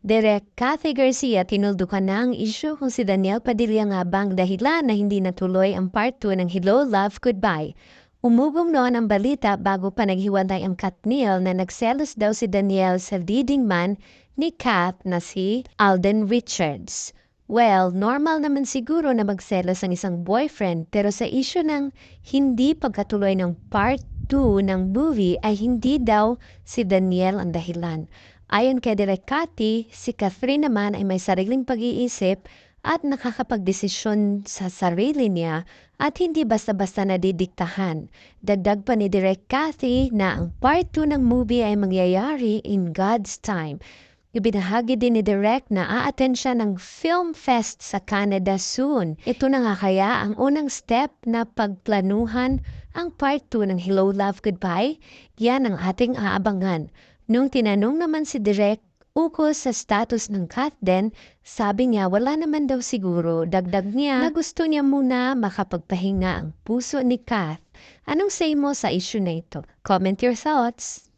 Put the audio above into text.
Direk Cathy Garcia tinuldukan na ang isyu kung si Daniel Padilla nga bang dahilan na hindi natuloy ang part 2 ng Hello Love Goodbye. Umugong noon ang balita bago pa naghiwalay ang Katniel na nagselos daw si Daniel sa leading man ni Kath na si Alden Richards. Well, normal naman siguro na magselos ang isang boyfriend pero sa issue ng hindi pagkatuloy ng part 2 ng movie ay hindi daw si Daniel ang dahilan. Ayon kay Direk Cathy, si Catherine naman ay may sariling pag-iisip at nakakapagdesisyon sa sarili niya at hindi basta-basta nadidiktahan. Dagdag pa ni Direk Cathy na ang part 2 ng movie ay mangyayari in God's time. Ibinahagi din ni Direk na a-attend siya ng Film Fest sa Canada soon. Ito na nga kaya ang unang step na pagplanuhan ang part 2 ng Hello Love Goodbye. Yan ang ating aabangan. Nung tinanong naman si Direk ukol sa status ng Kath Den, sabi niya wala naman daw siguro. Dagdag niya na gusto niya muna makapagpahinga ang puso ni Kath. Anong say mo sa issue na ito? Comment your thoughts.